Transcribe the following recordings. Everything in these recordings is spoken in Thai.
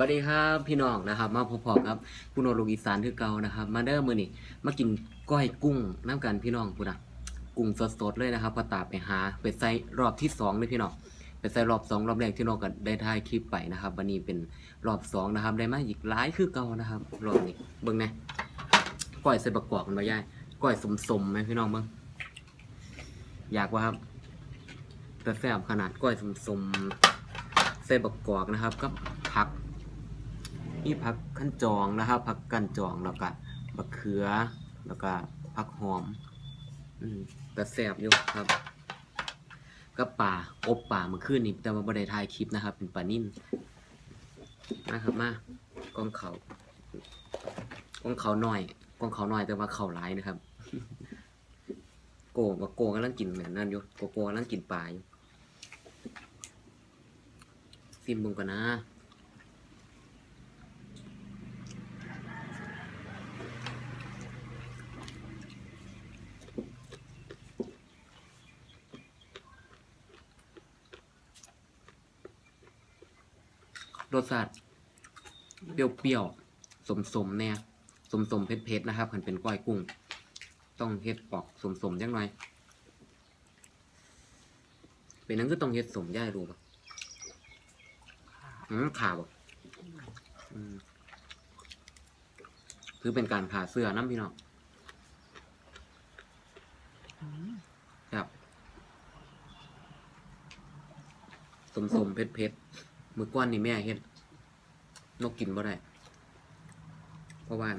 วัสดีครับพี่น้องนะครับ มาพบๆครับคุณโนลูกอีสานคือเก่านะครับ มาเด้อมือนี่มากินก้อยกุ้งน้ำกันพี่น้องพูดนะกุ้งสดๆเลยนะครับพอตาไปหาไปใส่รอบที่สองเลยพี่น้องไปใส่รอบสองรอบแรกที่น้องก็ได้ถ่ายคลิปไปนะครับวันนี้เป็นรอบสองนะครับ ได้มาอีกหลายคือเก่านะครับรอบนี้เบิ่งนะก้อยใส่บักกอกมันมาย่ายก้อยสมๆไหมพี่น้องเบิ่งอยากว่าครับแต่แซ่บขนาดก้อยสมๆใส่บักกอกนะครับกับผัก มีผักขั้นจองนะครับผักกั้นจองแล้วก็บักเขือแล้วก็ผักหอมอืมแต่แซ่บอยู่ครับก็ป่าอบป่าเมื่อคืนนี้แต่ว่าบ่ได้ถ่ายคลิปนะครับ เป็นปลานิ่นนะครับมากองเขากองเขาหน่อยกองเขาหน่อยแต่ว่าเขาหลายนะครับ โกกับโกกำลังกินแบบนั้นอยู่โกโกกำลังกินปลาอยู่ซิมบุงกันนะ รสชาติเปรี้ยวๆ สมๆเนี่ยสมๆเผ็ดๆนะครับคันเป็นก้อยกุ้ง ต้องเฮ็ดปอกสมๆจังหน่อยเป็นนั้นก็ต้องเฮ็ดสมย่ายรู้ป่ะอืมข่าวบ่อืมคือเป็นการผ่าเสื้อน้ำพี่น้องครับสมๆเผ็ดๆ มือก้อนนี่แม่เฮ็ดนกกินบ่ได้ เพราะว่า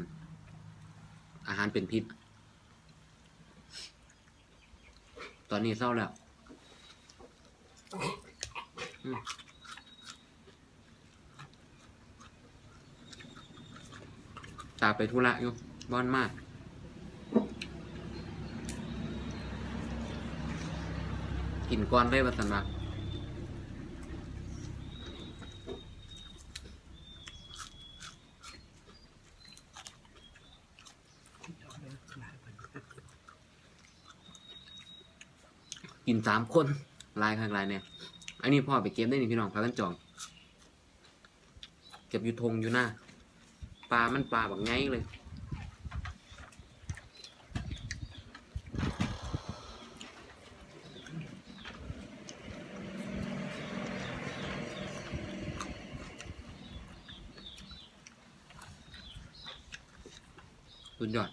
อาหารเป็นพิษ ตอนนี้เศร้าแล้วตาไปธุระอยู่บ้อนมากกินก้อนได้ประสันว่ กินสามคนลายข้างลายเนี่ยอันนี้พ่อไปเก็บได้นี่พี่น้องพากันจองเก็บอยู่ทงอยู่หน้าปลามันปลาแบบไงเลย สุดยอด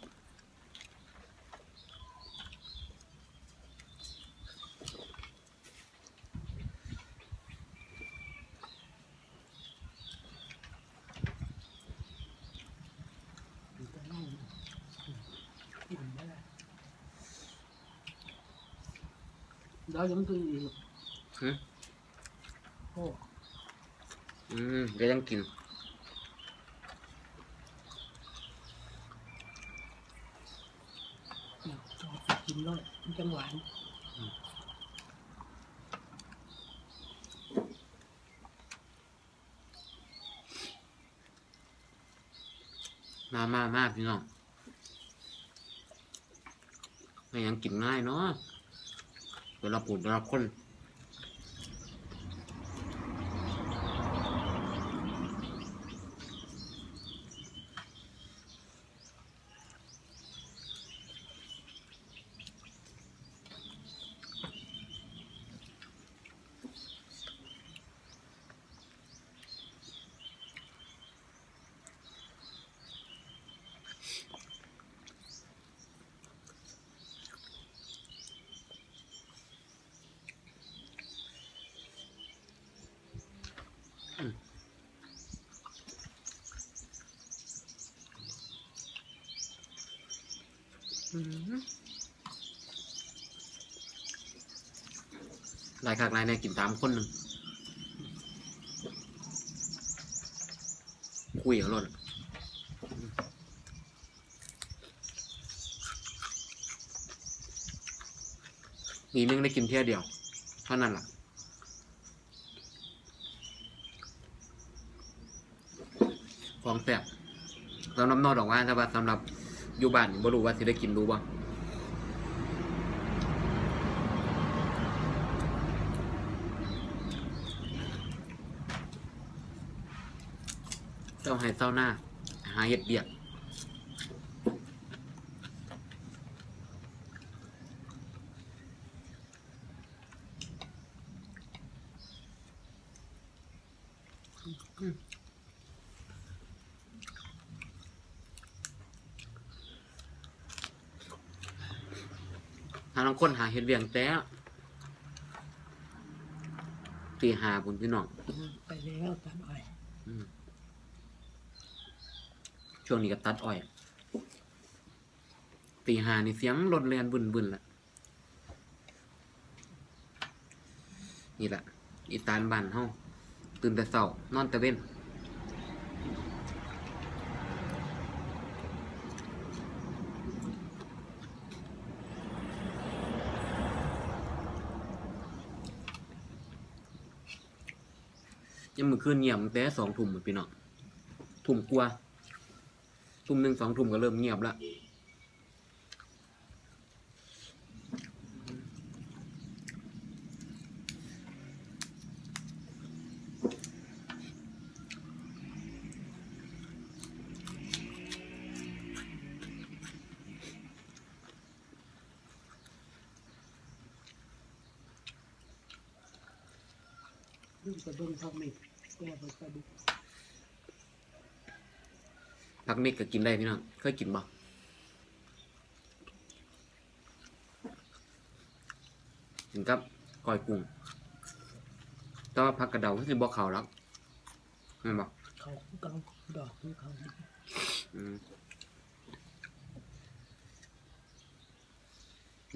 đó giống tôi gì หึ ô อืมก็ยังกิน cho phải chín rồi trong quán มามามาพี่น้องไม่ยังกินง่ายเนาะ เวละปลูกเวละคน ลายครั้งหลายเนี่ยกินตามคนหนึ่งคุยกับรถมีนึงได้กินเที่ยเดียว เท่านั้นล่ะของแสบสำหรับนอดอกว่าถ้าว่าสำหรับอยู่บ้านบ่รู้ว่าสิได้กินรู้บ่าให้เจ้าหน้า หาเห็ดเบียกหาลองคนหาเห็ดเบียงแต่ตีหาบุญพี่น้องไปแล้วตัดอ้อย อืม ช่วงนี้ก็ตัดอ้อยตีหานี่เสียงรถเรียนบุนบุนละนี่แหละอีตานบ้านเฮาตื่นแต่เช้านอนแต่เว้นยังมือคืนเงียบตั้งแต่สองทุ่มพี่น้องทุ่มกว่า ทุ่มหนึ่งสองทุ่มก็เริ่มเงียบละลูกกระเบื้องทำไม่แก้ไปกระดูก พักเมกก็กินได้พี่น้องเคยกินบ่กินกับก้อยกุ้งแต่ว่าผักกระเดาคือสิบ่เข้าแล้วแม่นบ่เขาเกาดอกของเขาอืม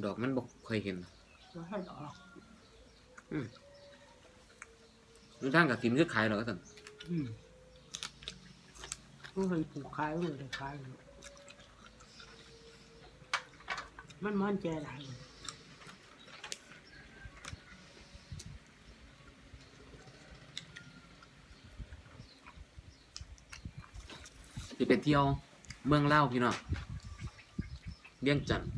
ดอกมันบ่เคยเห็นก็ให้ดอกรู้ทางกับสิมคือขายหรอกสั่นอืม ก็ให้ผูกคายไว้เลยคายเลยมันมันแจได้เลยสิไปเที่ยวเมืองเล่าวพี่น้องเวียงจันทน์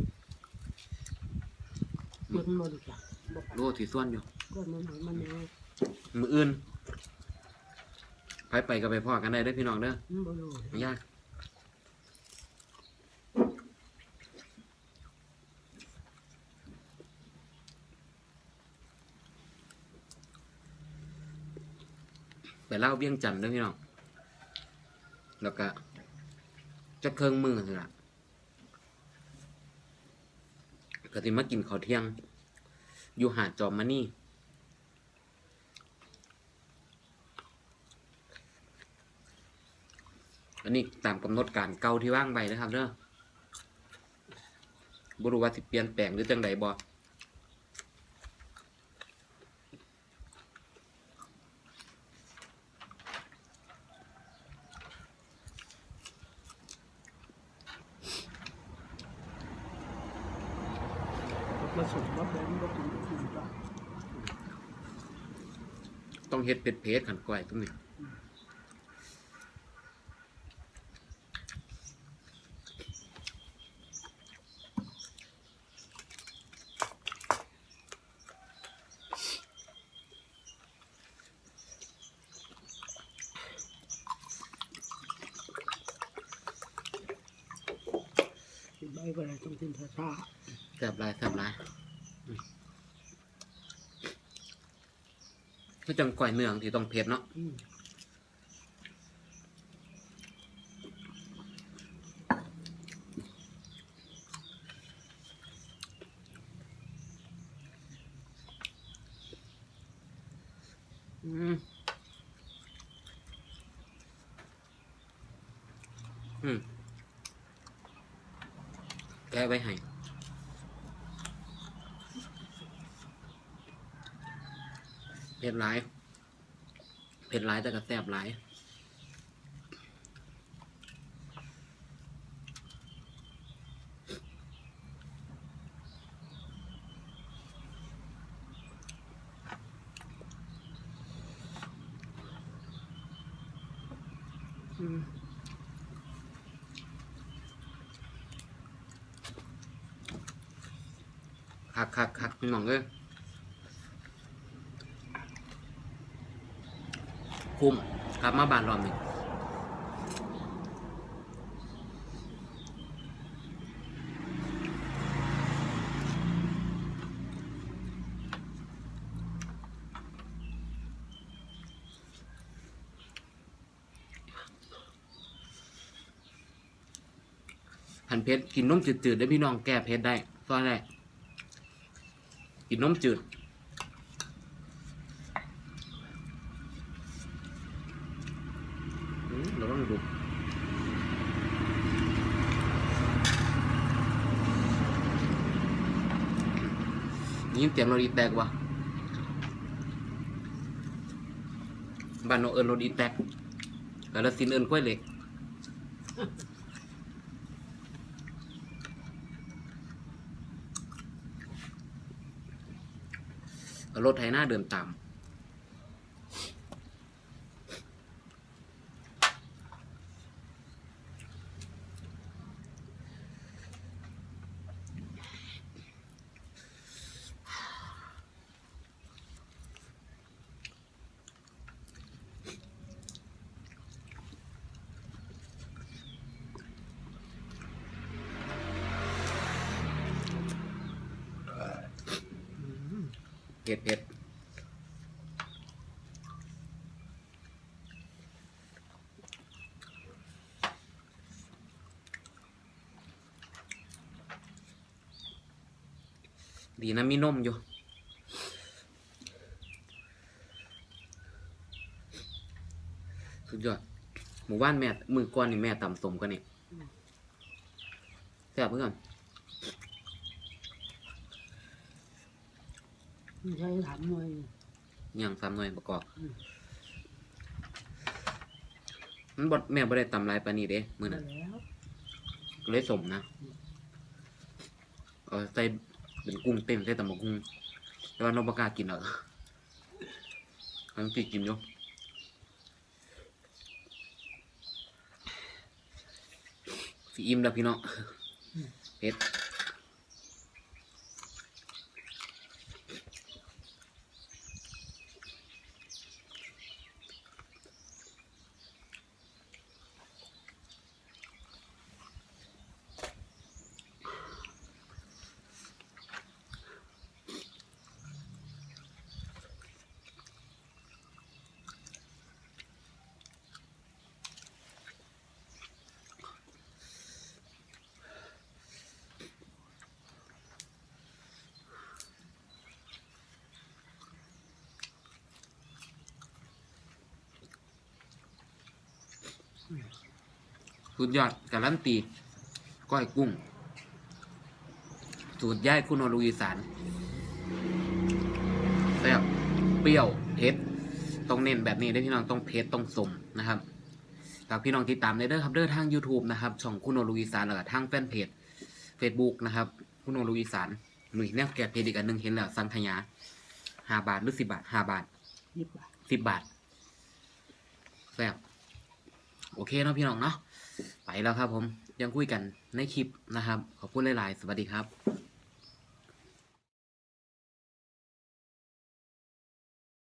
มันมันรู้จักบอกโลที่ส่วนอยู่ก็มันเอามันเอามืออื่น ไปไปก็ไปพ่อกันได้เด้อพี่น้องเด้อมันบ่รู้ไม่ยากไปเล่าวเวียงจันทน์เด้อพี่น้อง แล้วก็จะเครื่องมือสิล่ะก็สิมากินข้าวเที่ยง อยู่หาดจอมมานี่ อันนี้ตามกำหนดการเก่าที่ว่างไปนะครับเด้อบรู้ว่าสิเปลี่ยนแปลงหรือจังใดบ่มาส่งมาเป็นมาถึงถึงจ้ะต้องเฮ็ดเป็ดเพจขันก้อยตรงนี้ กินใบก็เลยต้องกินช้าแซ่บหลายแซ่บหลายอืมคือจังก่อยเนืองที่ต้องเผ็ดเนาะๆอืม อืมอืมแกะไว้ให้ เผ็ดหลายเผ็ดหลายแต่ก็แซ่บหลายคักคักคักพี่น้องเอ้ย คุ้มกลับมาบานรอบนึงหันเพชรกินน้มจืดๆได้พี่น้องแก้เพชรได้ตอนแรกกินน้มจืด เสียงรถอีแตกวะบ้านนเอิญรถอีแตกกาลสินเอิญกล้วยเหล็กรถไถหน้าเดินตาม ผ็ดเผ็ดดีนะมีนมอยู่สุดยอดหมู่บ้านแม่มือก้อนนี่แม่ต่ำสมกันนี่แซ่บเพื่อน ไม่ ใช่ถามหน่อยอย่างสามหน่วยประกอบอืมมันบดแม่บ่ได้ตำหลายปานนี้เด้มือมานั้นแล้วก็เลยสมนะเออใส่เป็นกุ้งเต็มใส่ตำบักกุ้งแต่ว่าน้องบ่กล้ากินหรอกมันสิกินอยู่สิอิ่มแล้วพี่น้องเผ็ด สุดยอดการันตีก้อยกุ้ง สูตรย่ายคุณโอลูอีสานแซ่บเปรี้ยวเผ็ดต้องเน้นแบบนี้ได้อพี่น้องต้องเผ็ดต้องสมนะครับฝากพี่น้องติดตามได้เด้อครับเด้อทาง YouTube นะครับช่องคุณโอลูอีสานแล้วก็ทางแฟนเพจ Facebook นะครับ คุณโอลูอีสานมือเนี่ยแกะเพจอีกอันหนึ่งเห็นแล้วสังขยาห้าบาทหรือสิบาทห้าบาทยิบอะสิบบาทแซ่บ โอเคเนาะพี่น้องเนาะไปแล้วครับผมยังคุยกันในคลิปนะครับ ขอบคุณหลาย ๆ สวัสดีครับ